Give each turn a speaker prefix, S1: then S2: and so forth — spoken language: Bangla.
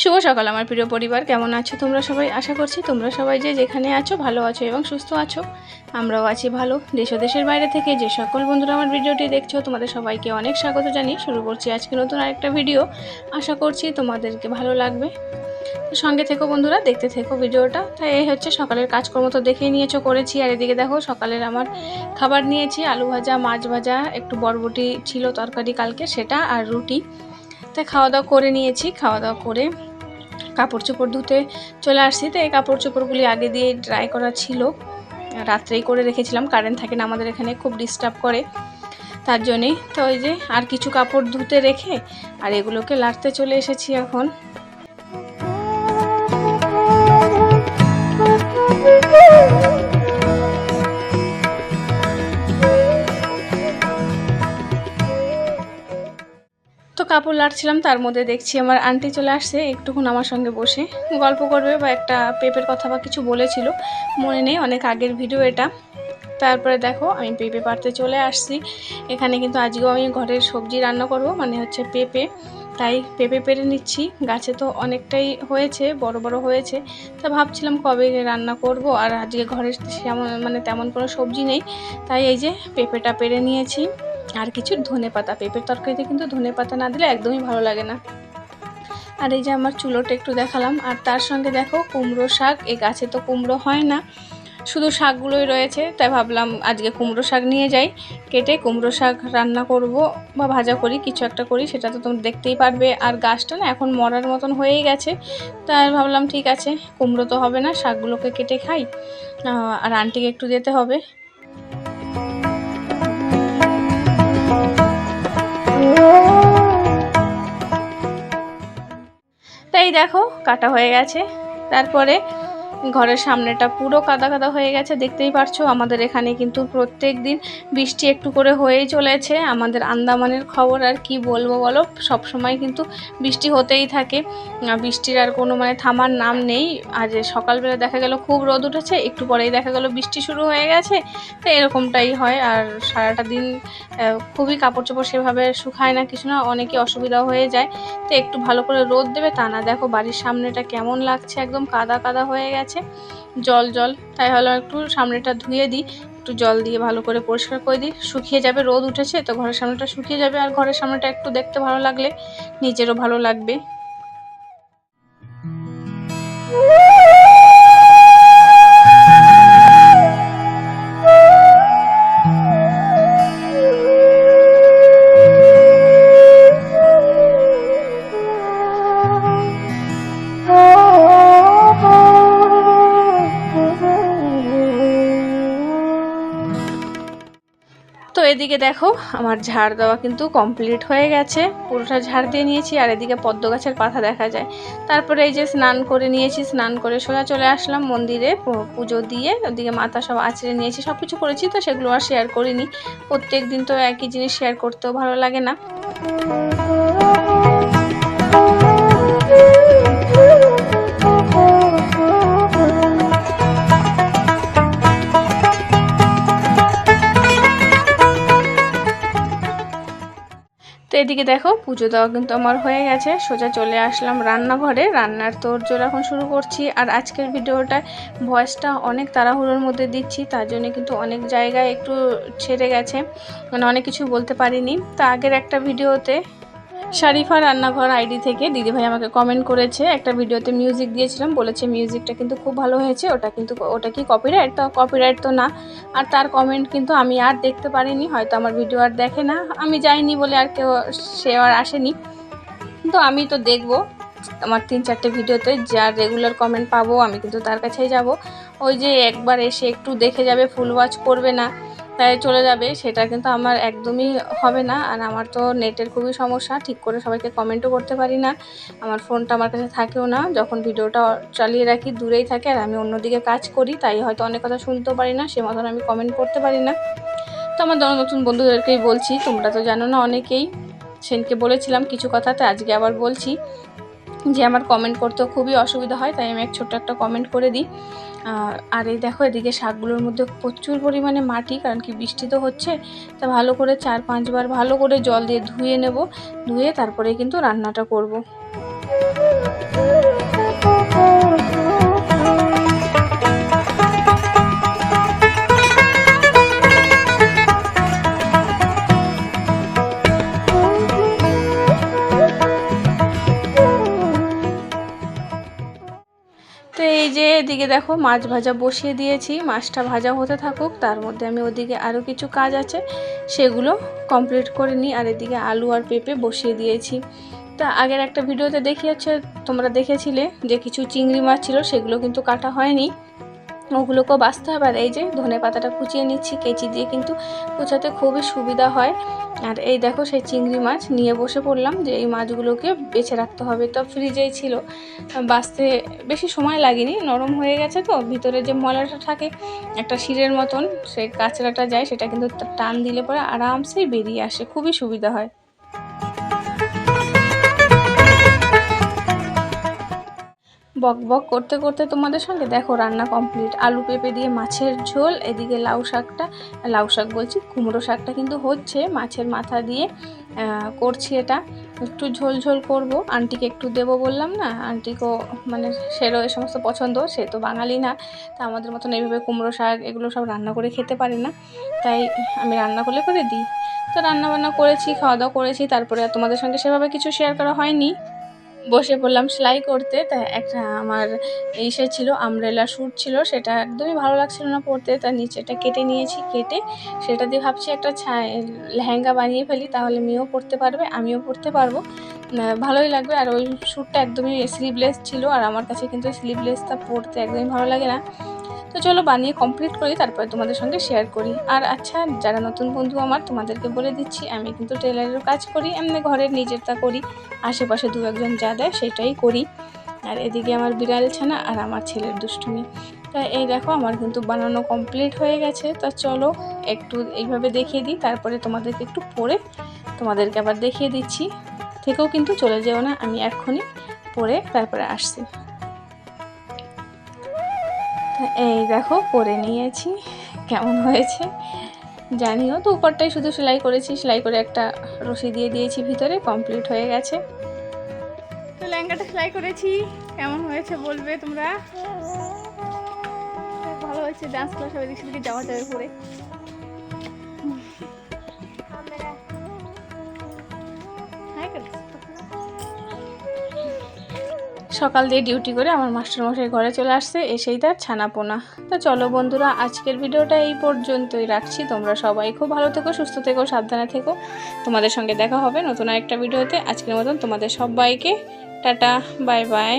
S1: সকাল আমার প্রিয় পরিবার, কেমন আছো তোমরা সবাই? আশা করছি তোমরা সবাই যে যেখানে আছো ভালো আছো এবং সুস্থ আছো। আমরাও আছি ভালো। দেশ দেশের বাইরে থেকে যে সকল বন্ধুরা আমার ভিডিওটি দেখছ, তোমাদের সবাইকে অনেক স্বাগত জানিয়ে শুরু করছি আজকে নতুন আরেকটা ভিডিও। আশা করছি তোমাদেরকে ভালো লাগবে। সঙ্গে থেকো বন্ধুরা, দেখতে থেকো ভিডিওটা। তাই এই হচ্ছে সকালের কাজকর্ম তো দেখেই নিয়েছো, করেছি। আর এদিকে দেখো, সকালের আমার খাবার নিয়েছি, আলু ভাজা, মাছ ভাজা, একটু বরবটি ছিল তরকারি কালকে, সেটা আর রুটি। তাই খাওয়া দাওয়া করে নিয়েছি, খাওয়া দাওয়া করে কাপড় চোপড় ধুতে চলে আসছি। তো এই কাপড় চোপড়গুলি আগে দিয়ে ড্রাই করা ছিল। রাত্রেই করে রেখেছিলাম কারেন্ট থাকে না আমাদের এখানে, খুব ডিস্টার্ব করে তার জন্যেই। তো ওই যে আর কিছু কাপড় ধুতে রেখে আর এগুলোকে লাড়তে চলে এসেছি এখন। কাপড় লাড়ছিলাম, তার মধ্যে দেখছি আমার আন্টি চলে আসছে, একটুক্ষণ আমার সঙ্গে বসে গল্প করবে বা একটা পেঁপের কথা বা কিছু বলেছিল, মনে নেই, অনেক আগের ভিডিও এটা। তারপরে দেখো, আমি পেঁপে পাড়তে চলে আসছি। এখানে কিন্তু আজকেও আমি ঘরের সবজি রান্না করব মানে হচ্ছে পেঁপে। তাই পেঁপে পেরে নিচ্ছি, গাছে তো অনেকটাই হয়েছে, বড় বড় হয়েছে। তা ভাবছিলাম কবে রান্না করব, আর আজকে ঘরে মানে তেমন কোনো সবজি নেই। তাই এই যে পেঁপেটা পেরে নিয়েছি। আর কিছু ধনে পাতা, পেঁপের তরকারিতে কিন্তু ধনে পাতা না দিলে একদমই ভালো লাগে না। আর এই যে আমার চুলোটা একটু দেখালাম, আর তার সঙ্গে দেখো কুমড়ো শাক, এই গাছে তো কুমড়ো হয় না, শুধু শাকগুলোই রয়েছে, তাই ভাবলাম আজকে কুমড়ো শাক নিয়ে যাই, কেটে কুমড়ো শাক রান্না করব বা ভাজা করি, কিছু একটা করি, সেটা তো তোমরা দেখতেই পারবে। আর গাছটা না এখন মরার মতন হয়েই গেছে, তাই ভাবলাম ঠিক আছে, কুমড়ো তো হবে না, শাকগুলোকে কেটে খাই আর আন্টিকে একটু যেতে হবে। দেখো কাটা হয়ে গেছে। তারপরে ঘরের সামনেটা পুরো কাদা কাদা হয়ে গেছে, দেখতেই পারছ? আমাদের এখানে কিন্তু প্রত্যেক দিন বৃষ্টি একটু করে হয়েই চলেছে। আমাদের আন্দামানের খবর আর কি বলব বলো? সব সময় কিন্তু বৃষ্টি হতেই থাকে। বৃষ্টির আর কোনো মানে থামার নাম নেই। আজ সকালবেলা দেখা গেল খুব রোদ উঠেছে, একটু পরেই দেখা গেল বৃষ্টি শুরু হয়ে গেছে। তো এরকমটাই হয়। আর সারাটা দিন খুবই কাপড় চোপড় সেভাবে শুকায় না, কিছু না অনেকে অসুবিধা হয়ে যায়। তো একটু ভালো করে রোদ দেবে, তা না দেখো বাড়ির সামনেটা কেমন লাগছে, একদম কাদা কাদা হয়ে গেছে। জল জল। তাই হলো একটু সামনেটা ধুয়ে দিই, একটু জল দিয়ে ভালো করে পরিষ্কার করে দিই। শুকিয়ে যাবে, রোদ উঠেছে, তো ঘরের সামনেটা শুকিয়ে যাবে। আর ঘরের সামনেটা একটু দেখতে ভালো লাগলে, নিজেরও ভালো লাগবে। এদিকে দেখো, আমার ঝাড় দেওয়া কিন্তু কমপ্লিট হয়ে গেছে। পুরোটা ঝাড় দিয়ে নিয়েছি, আর এদিকে পদ্ম গাছের পাতা দেখা যায়। তারপরে এই যে স্নান করে নিয়েছি, স্নান করে সোজা চলে আসলাম মন্দিরে পুজো দিয়ে। ওদিকে মাথা সব আছড়ে নিয়েছি সব কিছু করেছি তো, সেগুলো আর শেয়ার করিনি। প্রত্যেক দিন তো একই জিনিস শেয়ার করতেও ভালো লাগে না। এদিকে দেখো, পুজো দেওয়া কিন্তু আমার হয়ে গেছে। সোজা চলে আসলাম রান্নাঘরে। রান্নার তোরজোর এখন শুরু করছি। আর আজকের ভিডিওটা ভয়েসটা অনেক তাড়াহুড়োর মধ্যে দিচ্ছি, তার জন্য কিন্তু অনেক জায়গায় একটু ছেড়ে গেছে। মানে অনেক কিছু বলতে পারিনি। তা আগের একটা ভিডিওতে শারিফা রান্নাঘর আইডি থেকে দিদিভাই আমাকে কমেন্ট করেছে, একটা ভিডিওতে মিউজিক দিয়েছিলাম, বলেছে মিউজিকটা কিন্তু খুব ভালো হয়েছে, ওটা কিন্তু, ওটা কি কপিরাইট তো কপিরাইট তো না। আর তার কমেন্ট কিন্তু আমি আর দেখতে পারিনি, হয়তো আমার ভিডিও আর দেখে না, আমি যাইনি বলে আর কেউ, সে আর আসেনি। কিন্তু আমি তো দেখব, আমার তিন চারটে ভিডিওতে যার রেগুলার কমেন্ট পাবো, আমি কিন্তু তার কাছেই যাব। ওই যে একবার এসে একটু দেখে যাবে ফুল ওয়াচ করবে না। তাই চলে যাবে, সেটা কিন্তু আমার একদমই হবে না। আর আমার তো নেটের খুবই সমস্যা, ঠিক করে সবাইকে কমেন্টও করতে পারি না। আমার ফোনটা আমার কাছে থাকেও না। যখন ভিডিওটা চালিয়ে রাখি, দূরেই থাকে, আর আমি অন্যদিকে কাজ করি, তাই হয়তো অনেক কথা শুনতেও পারি না, সে মতন আমি কমেন্ট করতে পারি না। তো আমার নতুন বন্ধুদেরকেই বলছি, তোমরা তো জানো না অনেকেই। সেনকে বলেছিলাম কিছু কথাতে, আজকে আবার বলছি। যে আমার কমেন্ট করতেও খুবই অসুবিধা হয়, তাই আমি এক ছোট্ট একটা কমেন্ট করে দিই। আর এই দেখো, এদিকে শাকগুলোর মধ্যে প্রচুর পরিমাণে মাটি, কারণ কি বৃষ্টি তো হচ্ছে। তা ভালো করে চার পাঁচবার ভালো করে জল দিয়ে ধুয়ে নেব, ধুয়ে তারপরে কিন্তু রান্নাটা করব। এদিকে দেখো মাছ ভাজা বসিয়ে দিয়েছি, মাছটা ভাজা হতে থাকুক, তার মধ্যে আমি ওদিকে আরও কিছু কাজ আছে, সেগুলো কমপ্লিট করে নিই, আর এদিকে আলু আর পেঁপে বসিয়ে দিয়েছি। তা আগের একটা ভিডিওতে দেখিয়েছে, তোমরা দেখেছিলে যে কিছু চিংড়ি মাছ ছিল, সেগুলো কিন্তু কাটা হয়নি। ওগুলোকেও বাঁচতে হবে। আর এই যে ধনে পাতাটা কুচিয়ে নিচ্ছি, কেচি দিয়ে কিন্তু কুচাতে খুবই সুবিধা হয়। আর এই দেখো সেই চিংড়ি মাছ, নিয়ে বসে পড়লাম যে এই মাছগুলোকে বেছে রাখতে হবে। তো ফ্রিজেই ছিল, বাঁচতে বেশি সময় লাগেনি, নরম হয়ে গেছে তো, ভিতরে যে ময়লাটা থাকে, একটা শিরের মতন, সেই কাঁচড়াটা যায়, সেটা কিন্তু টান দিলে পরে আরামসে বেরিয়ে আসে, খুবই সুবিধা হয়। বক বক করতে করতে তোমাদের সঙ্গে দেখো রান্না কমপ্লিট আলু পেঁপে দিয়ে মাছের ঝোল, এদিকে লাউ শাকটা, লাউ শাক বলছি, কুমড়ো শাকটা কিন্তু হচ্ছে, মাছের মাথা দিয়ে করছি এটা। একটু ঝোল ঝোল করব, আন্টিকে একটু দেবো বললাম না আন্টিকেও মানে সেরও এ সমস্ত পছন্দ, সে তো বাঙালি না, তা আমাদের মতন এইভাবে কুমড়ো শাক এগুলো সব রান্না করে খেতে পারে না, তাই আমি রান্না করলে করে দিই। তো রান্না বান্না করেছি, খাওয়া দাওয়া করেছি, তারপরে তোমাদের সঙ্গে সেভাবে কিছু শেয়ার করা হয়নি। বসে পড়লাম সেলাই করতে। তা একটা আমার ইসে ছিল আমব্রেলা স্যুট ছিল, সেটা একদমই ভালো লাগছিল না পরতে। তার নিচেটা কেটে নিয়েছি, কেটে সেটা দিয়ে ভাবছি একটা লেহেঙ্গা বানিয়ে ফেলি, তাহলে মেয়েও পরতে পারবে, আমিও পরতে পারব। ভালোই লাগবে। আর ওই স্যুটটা একদমই স্লিভলেস ছিল, আর আমার কাছে কিন্তু স্লিভলেসটা পরতে একদমই ভালো লাগে না। তো চলো বানিয়ে কমপ্লিট করি, তারপরে তোমাদের সঙ্গে শেয়ার করি। আর আচ্ছা যারা নতুন বন্ধু আমার, তোমাদেরকে বলে দিচ্ছি, আমি কিন্তু টেলারেরও কাজ করি, এমনি ঘরের নিজেরটা করি, আশেপাশে দু একজন যা দেয় সেটাই করি। আর এদিকে আমার বিড়াল ছানা আর আমার ছেলের দুষ্টুমি। তা এই দেখো, আমার কিন্তু বানানো কমপ্লিট হয়ে গেছে। তা চলো একটু এইভাবে দেখিয়ে দিই, তারপরে তোমাদেরকে একটু পরে তোমাদেরকে আবার দেখিয়ে দিচ্ছি। থেকেও কিন্তু চলে যেও না, আমি এক্ষুনি পরে তারপরে আসছি। এই দেখো, পরে নিয়েছি। কেমন হয়েছে? জানিও তো উপরটাই শুধু সেলাই করেছি, সেলাই করে একটা রশি দিয়ে দিয়েছি, ভিতরে কমপ্লিট হয়ে গেছে। তো লেহেঙ্গাটা সেলাই করেছি। কেমন হয়েছে বলবে তোমরা? ভালো হয়েছে ডান্স ক্লাস হবে, দেখছি যাওয়া যাবে পরে সকাল দিয়ে ডিউটি করে আমার মাস্টারমশাই ঘরে চলে আসছে, এসেই তার ছানাপোনা। তো চলো বন্ধুরা, আজকের ভিডিওটা এই পর্যন্তই রাখছি। তোমরা সবাই খুব ভালো থেকো, সুস্থ থেকো, সাবধানে থেকো। তোমাদের সঙ্গে দেখা হবে নতুন আরেকটা ভিডিওতে। আজকের মতন তোমাদের সবাইকে টাটা, বাই বাই।